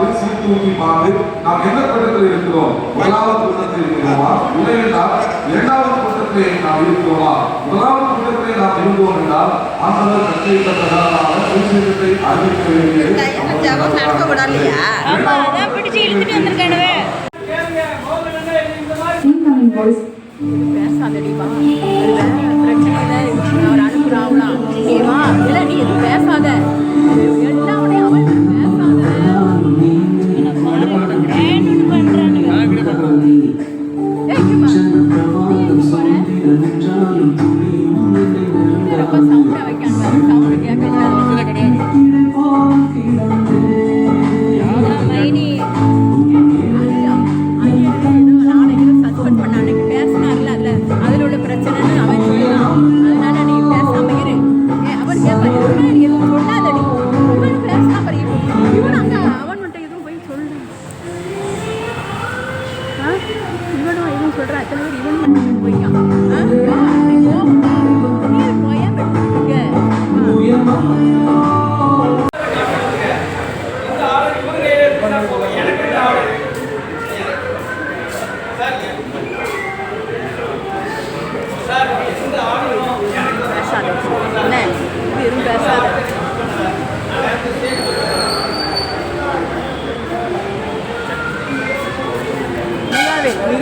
பார்த்து சீர்தூக்கி பார்த்து நாம் எந்த கூட்டத்தில் இருக்கிறோம்? முதலாவது கூட்டத்தில் இருக்கிறோமா? இல்லை என்றால் இரண்டாவது கூட்டத்திலே நாம் இருக்கிறோமா? முதலாவது கூட்டத்திலே நாம் இருந்தோம் என்றால் ஆண்டவர் கட்டளையிட்ட பிரகாரமாக சுவிசேஷத்தை அறிவிக்க வேண்டியது நடக்க விடலையா ஆமா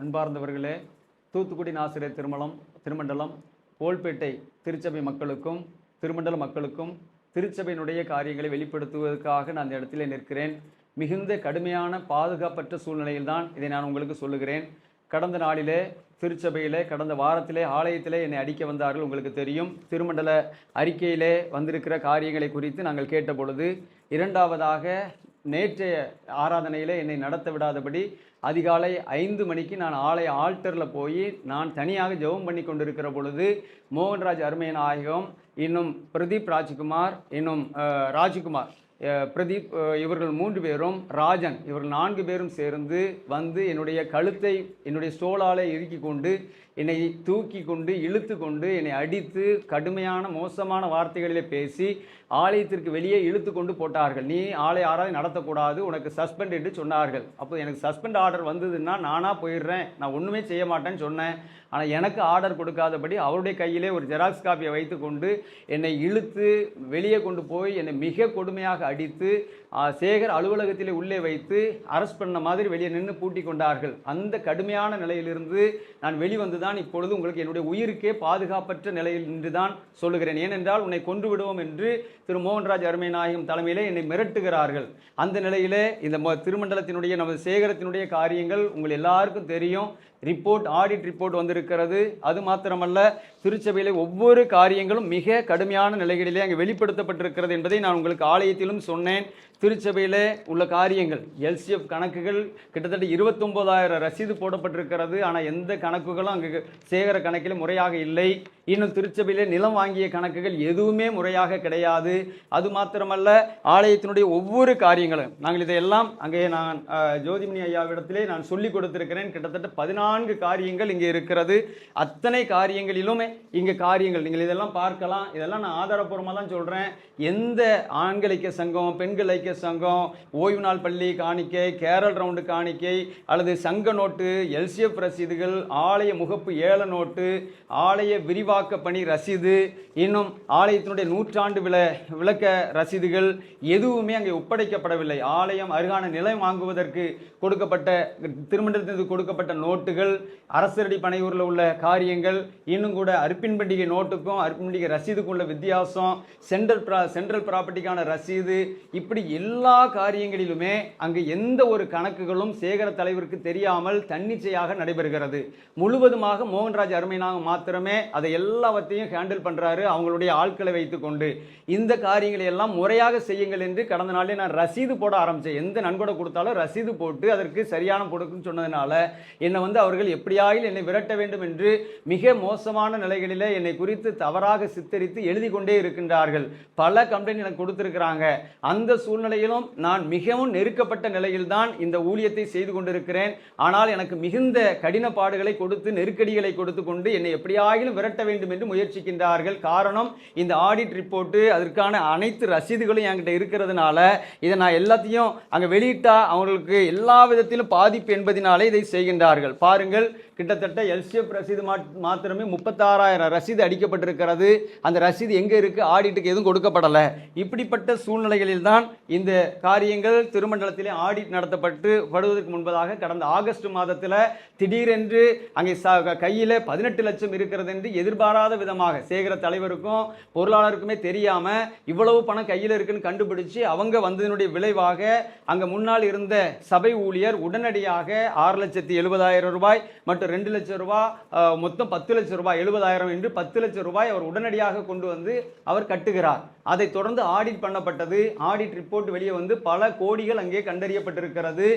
அன்பார்ந்தவர்களே தூத்துக்குடி நாசிரியர் திருமலம் திருமண்டலம் கோல்பேட்டை திருச்சபை மக்களுக்கும் திருமண்டல மக்களுக்கும் திருச்சபையினுடைய காரியங்களை வெளிப்படுத்துவதற்காக நான் இந்த இடத்திலே நிற்கிறேன். மிகுந்த கடுமையான பாதுகாப்பற்ற சூழ்நிலையில்தான் இதை நான் உங்களுக்கு சொல்லுகிறேன். கடந்த நாளிலே திருச்சபையிலே கடந்த வாரத்திலே ஆலயத்திலே என்னை அடிக்க வந்தார்கள் உங்களுக்கு தெரியும். திருமண்டல அறிக்கையிலே வந்திருக்கிற காரியங்களை குறித்து நாங்கள் கேட்ட பொழுது இரண்டாவதாக நேற்றைய ஆராதனையிலே என்னை நடத்த விடாதபடி அதிகாலை ஐந்து மணிக்கு நான் ஆலய ஆல்டரில் போய் நான் தனியாக ஜெபம் பண்ணி கொண்டிருக்கிற பொழுது மோகன்ராஜ் அருமையன் நாயகம் இன்னும் பிரதீப் ராஜ்குமார் இன்னும் ராஜ்குமார் பிரதீப் இவர்கள் மூன்று பேரும் ராஜன் இவர்கள் நான்கு பேரும் சேர்ந்து வந்து என்னுடைய கழுத்தை என்னுடைய ஸ்டோலாலே இறுக்கி கொண்டு என்னை தூக்கி கொண்டு இழுத்து கொண்டு என்னை அடித்து கடுமையான மோசமான வார்த்தைகளிலே பேசி ஆலயத்திற்கு வெளியே இழுத்து கொண்டு போட்டார்கள். நீ ஆலய ஆராய் நடத்தக்கூடாது உனக்கு சஸ்பெண்ட் என்று சொன்னார்கள். அப்போ எனக்கு சஸ்பெண்ட் ஆர்டர் வந்ததுன்னா நானாக போயிடுறேன். நான் ஒன்றுமே செய்ய மாட்டேன்னு சொன்னேன். ஆனால் எனக்கு ஆர்டர் கொடுக்காதபடி அவருடைய கையிலே ஒரு ஜெராக்ஸ் காப்பியை வைத்துக்கொண்டு என்னை இழுத்து வெளியே கொண்டு போய் என்னை மிக கொடுமையாக அடித்து சேகர் அலுவலகத்திலே உள்ளே வைத்து அரெஸ்ட் பண்ண மாதிரி வெளியே நின்று பூட்டி கொண்டார்கள். அந்த கடுமையான நிலையிலிருந்து நான் வெளிவந்து தான் இப்பொழுது உங்களுக்கு என்னுடைய உயிருக்கே பாதுகாப்பற்ற நிலையில் நின்று தான் சொல்லுகிறேன். ஏனென்றால் உன்னை கொன்று விடுவோம் என்று திரு மோகன்ராஜ் அருமை நாயகம் தலைமையிலே என்னை மிரட்டுகிறார்கள். அந்த நிலையிலே இந்த ம- திருமண்டலத்தினுடைய நமது சேகரத்தினுடைய காரியங்கள் உங்கள் எல்லாருக்கும் தெரியும். ரிப்போர்ட் ஆடிட் ரிப்போர்ட் வந்திருக்கிறது. அது மாத்திரமல்ல திருச்சபையில் ஒவ்வொரு காரியங்களும் மிக கடுமையான நிலைகளிலே அங்கே வெளிப்படுத்தப்பட்டிருக்கிறது என்பதை நான் உங்களுக்கு ஆலயத்திலும் சொன்னேன். திருச்சபையிலே உள்ள காரியங்கள் எல்சிஎஃப் கணக்குகள் கிட்டத்தட்ட இருபத்தொம்போதாயிரம் ரசீது போடப்பட்டிருக்கிறது. ஆனால் எந்த கணக்குகளும் அங்கே சேகர கணக்கில் முறையாக இல்லை. இன்னும் திருச்சபையிலே நிலம் வாங்கிய கணக்குகள் எதுவுமே முறையாக கிடையாது. அது மாத்திரமல்ல ஆலயத்தினுடைய ஒவ்வொரு காரியங்களும் நாங்கள் இதையெல்லாம் அங்கே நான் ஜோதிமணி ஐயாவிடத்திலே நான் சொல்லி கொடுத்திருக்கிறேன். கிட்டத்தட்ட பதினான்கு காரியங்கள் இங்கே இருக்கிறது. அத்தனை காரியங்களிலுமே இங்கே காரியங்கள் நீங்கள் இதெல்லாம் பார்க்கலாம். இதெல்லாம் நான் ஆதாரப்பூர்வமாக தான் சொல்கிறேன் எந்த ஆண்கள் ஐக்கிய சங்கம் பெண்கள் ஐக்கிய சங்கம் ஓய்வு நாள் பள்ளி காணிக்கை கேரள் ரவுண்டு காணிக்கை அல்லது சங்க நோட்டு எல்சிஎஃப் ரசீதுகள் ஆலய முகப்பு ஏல நோட்டு ஆலய விரிவாக்க பணி ரசீது இன்னும் ஆலயத்தினுடைய நூற்றாண்டு வில விளக்க ரசீதுகள் எதுவுமே அங்கே ஒப்படைக்கப்படவில்லை. ஆலயம் அருகான நிலம் வாங்குவதற்கு கொடுக்கப்பட்ட திருமணத்திற்கு கொடுக்கப்பட்ட நோட்டுகள் அரசரடி பனையூரில் உள்ள காரியங்கள் இன்னும் கூட அர்ப்பின் பண்டிகை நோட்டுக்கும் அர்ப்பின் பண்டிகை ரசீதுக்கும் உள்ள வித்தியாசம் சென்ட்ரல் ப்ரா சென்ட்ரல் ப்ராப்பர்ட்டிக்கான ரசீது இப்படி எல்லா காரியங்களிலுமே அங்கு எந்த ஒரு கணக்குகளும் சேகர தலைவருக்கு தெரியாமல் தன்னிச்சையாக நடைபெறுகிறது. முழுவதுமாக மோகன்ராஜ் அருமைனாக மாத்திரமே அதை எல்லாவற்றையும் ஹேண்டில் பண்ணுறாரு அவங்களுடைய ஆட்களை வைத்துக்கொண்டு. இந்த காரியங்களை எல்லாம் முறையாக செய்யுங்கள் என்று கடந்த நாளே நான் ரசீது போட ஆரம்பித்தேன் எந்த நன்கொடை கொடுத்தாலும் ரசீது போட்டு அதற்கு சரியான கொடுக்குன்னு சொன்னதுனால என்னை வந்து அவர்கள் எப்படியாயில் என்னை விரட்ட வேண்டும் என்று மிக மோசமான நிலைகளில் என்னை குறித்து தவறாக சித்தரித்து எழுதி கொண்டே இருக்கின்றார்கள். பல கம்ப்ளைண்ட் எனக்கு கொடுத்துருக்கிறாங்க. அந்த சூழ்நிலை சூழ்நிலையிலும் நான் மிகவும் நெருக்கப்பட்ட நிலையில்தான் இந்த ஊழியத்தை செய்து கொண்டிருக்கிறேன். ஆனால் எனக்கு மிகுந்த கடின பாடுகளை கொடுத்து நெருக்கடிகளை கொடுத்து கொண்டு என்னை எப்படியாயிலும் விரட்ட வேண்டும் என்று முயற்சிக்கின்றார்கள். காரணம் இந்த ஆடிட் ரிப்போர்ட்டு அதற்கான அனைத்து ரசீதுகளும் என்கிட்ட இருக்கிறதுனால இதை நான் எல்லாத்தையும் அங்கே வெளியிட்டால் அவங்களுக்கு எல்லா விதத்திலும் பாதிப்பு என்பதினாலே இதை செய்கின்றார்கள். பாருங்கள் கிட்டத்தட்ட எல்சிஎஃப் ரசீது மாத்- மாத்திரமே முப்பத்தாறாயிரம் ரசீது அடிக்கப்பட்டிருக்கிறது. அந்த ரசீது எங்கே இருக்குது ஆடிட்டுக்கு எதுவும் கொடுக்கப்படலை. இப்படிப்பட்ட சூழ்நிலைகளில் தான் இந்த காரியங்கள் திருமண்டலத்திலே ஆடிட் நடத்தப்பட்டு படுவதற்கு முன்பதாக கடந்த ஆகஸ்ட் மாதத்தில் திடீரென்று அங்கே ச கையில் பதினெட்டு லட்சம் இருக்கிறது என்று எதிர்பாராத விதமாக சேகர தலைவருக்கும் பொருளாளருக்குமே தெரியாமல் இவ்வளவு பணம் கையில் இருக்குன்னு கண்டுபிடிச்சு அவங்க வந்ததனுடைய விளைவாக அங்கே முன்னால் இருந்த சபை ஊழியர் உடனடியாக ஆறு லட்சத்தி எழுபதாயிரம் ரூபாய் மற்றும் ரெண்டு லட்சம் ரூபா மொத்தம் பத்து லட்சம் ரூபாய் எழுபதாயிரம் என்று பத்து லட்சம் ரூபாய் அவர் உடனடியாக கொண்டு வந்து அவர் கட்டுகிறார். அதைத் தொடர்ந்து ஆடிட் பண்ணப்பட்டது. ஆடிட் ரிப்போர்ட் வெளியே வந்து பல கோடிகள் அங்கே கண்டறியப்பட்டிருக்கிறது.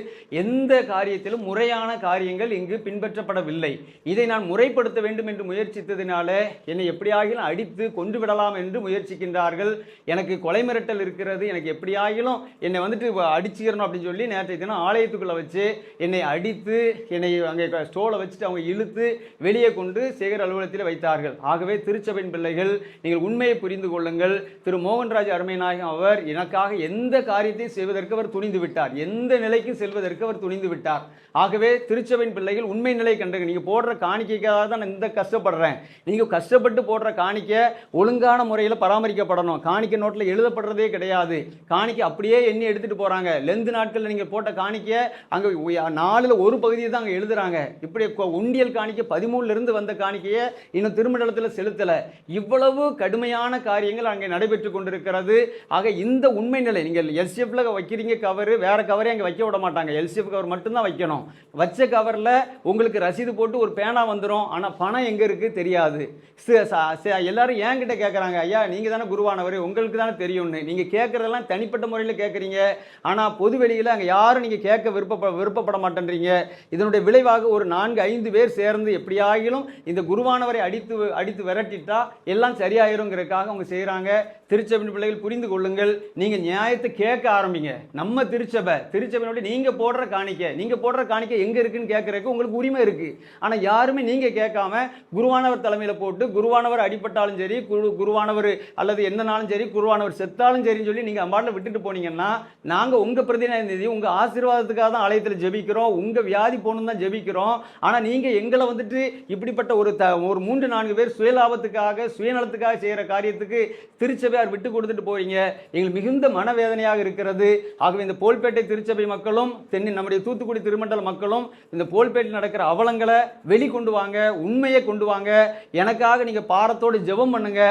எந்த காரியத்திலும் முறையான காரியங்கள் இங்கு பின்பற்றப்படவில்லை. இதை நான் முறைப்படுத்த வேண்டும் என்று முயற்சித்ததினால என்னை எப்படியாகிலும் அடித்து கொண்டு விடலாம் என்று முயற்சிக்கின்றார்கள். எனக்கு கொலை மிரட்டல் இருக்கிறது. எனக்கு எப்படியாகிலும் என்னை வந்துட்டு அடிச்சுக்கிறணும் அப்படின்னு சொல்லி நேற்றைய தினம் ஆலயத்துக்குள்ளே வச்சு என்னை அடித்து என்னை அங்கே ஸ்டோலை வச்சுட்டு அவங்க இழுத்து வெளியே கொண்டு சேகர் அலுவலகத்தில் வைத்தார்கள். ஆகவே திருச்சபையின் பிள்ளைகள் நீங்கள் உண்மையை புரிந்து கொள்ளுங்கள். திரு மோகன்ராஜ் அருமைநாயகம் அவர் எனக்காக எந்த காரியத்தையும் செய்வதற்கு அவர் துணிந்து விட்டார். எந்த நிலைக்கும் செல்வதற்கு அவர் துணிந்து விட்டார். ஆகவே திருச்சபையின் பிள்ளைகள் உண்மை நிலை கண்டுங்க நீங்கள் போடுற காணிக்கைக்காக தான் நான் இந்த கஷ்டப்படுறேன். நீங்கள் கஷ்டப்பட்டு போடுற காணிக்கை ஒழுங்கான முறையில் பராமரிக்கப்படணும். காணிக்கை நோட்டில் எழுதப்படுறதே கிடையாது. காணிக்கை அப்படியே எண்ணி எடுத்துகிட்டு போகிறாங்க லெந்து நாட்களில் நீங்கள் போட்ட காணிக்கை அங்கே நாலில் ஒரு பகுதியை தான் அங்கே எழுதுகிறாங்க இப்படி உண்டியல் காணிக்கை பதிமூணுலேருந்து வந்த காணிக்கையை இன்னும் திருமண்டலத்தில் செலுத்தலை. இவ்வளவு கடுமையான காரியங்கள் அங்கே நடைபெற்று கொண்டிருக்கிறது ஆக இந்த உண்மை நிலை நீங்கள் எல்சிஎஃப்ல வைக்கிறீங்க கவர் வேற கவரே அங்கே வைக்க விட மாட்டாங்க. எல்சிஎஃப் கவர் மட்டும்தான் வைக்கணும். வச்ச கவர்ல உங்களுக்கு ரசீது போட்டு ஒரு பேனா வந்துடும் ஆனா பணம் எங்க இருக்கு தெரியாது. எல்லாரும் என்கிட்ட கேட்குறாங்க ஐயா நீங்க தானே குருவானவர் உங்களுக்கு தானே தெரியும்னு. நீங்க கேட்கறதெல்லாம் தனிப்பட்ட முறையில் கேட்குறீங்க ஆனா பொது வெளியில அங்க யாரும் நீங்க கேட்க விருப்ப விருப்பப்பட மாட்டேன்றீங்க. இதனுடைய விளைவாக ஒரு நான்கு ஐந்து பேர் சேர்ந்து எப்படியாகிலும் இந்த குருவானவரை அடித்து அடித்து விரட்டிட்டா எல்லாம் சரியாயிருங்கிறதுக்காக அவங்க செய்கிறாங்க திருச்சபை பிள்ளைகள் புரிந்து கொள்ளுங்கள். நீங்க நியாயத்தை கேட்க ஆரம்பிங்க. நம்ம திருச்சபை திருச்சபையினுடைய நீங்க போடுற காணிக்கை நீங்க போடுற காணிக்கை எங்க இருக்குன்னு கேட்கறதுக்கு உங்களுக்கு உரிமை இருக்கு. ஆனா யாருமே நீங்க கேட்காம குருவானவர் தலைமையில போட்டு குருவானவர் அடிபட்டாலும் சரி குரு குருவானவர் அல்லது எந்த நாளும் சரி குருவானவர் செத்தாலும் சரின்னு சொல்லி நீங்க அம்பாட்டில் விட்டுட்டு போனீங்கன்னா நாங்க உங்க பிரதிநிதி உங்க ஆசீர்வாதத்துக்காக தான் ஆலயத்தில் ஜெபிக்கிறோம். உங்க வியாதி போகணும் தான் ஜெபிக்கிறோம். ஆனா நீங்க எங்களை வந்துட்டு இப்படிப்பட்ட ஒரு த ஒரு மூன்று நான்கு பேர் சுயலாபத்துக்காக சுயநலத்துக்காக செய்யற காரியத்துக்கு திருச்சபை திருச்சபையார் விட்டு கொடுத்துட்டு போறீங்க. எங்களுக்கு மிகுந்த மனவேதனையாக இருக்கிறது. ஆகவே இந்த போல்பேட்டை திருச்சபை மக்களும் தென்னின் நம்முடைய தூத்துக்குடி திருமண்டல மக்களும் இந்த போல்பேட்டில் நடக்கிற அவலங்களை வெளிக்கொண்டு வாங்க உண்மையை கொண்டு வாங்க. எனக்காக நீங்கள் பாரத்தோடு ஜெபம் பண்ணுங்க.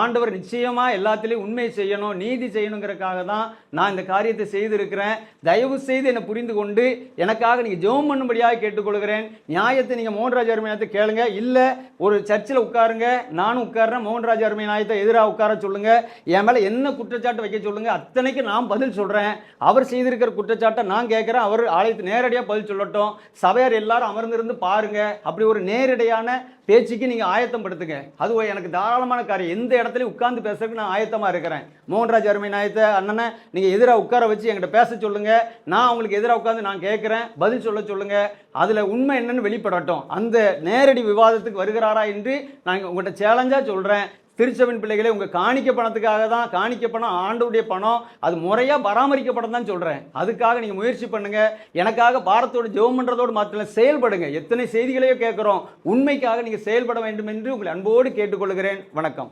ஆண்டவர் நிச்சயமாக எல்லாத்துலேயும் உண்மையை செய்யணும் நீதி செய்யணுங்கிறதுக்காக தான் நான் இந்த காரியத்தை செய்திருக்கிறேன். தயவு செய்து என்னை புரிந்து கொண்டு எனக்காக நீங்கள் ஜெபம் பண்ணும்படியாக கேட்டுக்கொள்கிறேன். நியாயத்தை நீங்கள் மோகன்ராஜ் அருமையாயத்தை கேளுங்க. இல்லை ஒரு சர்ச்சில் உட்காருங்க. நானும் உட்கார்றேன். மோகன்ராஜ் அருமையாயத்தை எதிராக உட்கார சொல்லுங்கள் என் மேலே என்ன குற்றச்சாட்டு வைக்க சொல்லுங்கள் அத்தனைக்கு நான் பதில் சொல்கிறேன் அவர் செய்திருக்கிற குற்றச்சாட்டை நான் கேட்குறேன். அவர் ஆலயத்து நேரடியாக பதில் சொல்லட்டும். சபையார் எல்லாரும் அமர்ந்திருந்து பாருங்கள் அப்படி ஒரு நேரடியான பேச்சுக்கு நீங்கள் ஆயத்தம் படுத்துங்க. அது எனக்கு தாராளமான காரியம். எந்த இடத்துலையும் உட்கார்ந்து பேசுறதுக்கு நான் ஆயத்தமாக இருக்கிறேன். மோகன்ராஜ் அருமை நாயத்தை அண்ணனை நீங்கள் எதிராக உட்கார வச்சு என்கிட்ட பேச சொல்லுங்கள் நான் உங்களுக்கு எதிராக உட்காந்து நான் கேட்குறேன். பதில் சொல்ல சொல்லுங்கள் அதில் உண்மை என்னன்னு வெளிப்படட்டும். அந்த நேரடி விவாதத்துக்கு வருகிறாரா என்று நான் உங்கள்கிட்ட சேலஞ்சாக சொல்கிறேன் திருச்செவன் பிள்ளைகளே உங்கள் காணிக்க பணத்துக்காக தான் காணிக்க பணம் ஆண்டுடைய பணம் அது முறையாக பராமரிக்கப்படும் தான் சொல்கிறேன் அதுக்காக நீங்கள் முயற்சி பண்ணுங்கள் எனக்காக பாரத்தோடு ஜெபம் பண்ணுறதோடு மாத்திரம் செயல்படுங்க. எத்தனை செய்திகளையோ கேட்குறோம். உண்மைக்காக நீங்கள் செயல்பட வேண்டும் என்று உங்களை அன்போடு கேட்டுக்கொள்கிறேன். வணக்கம்.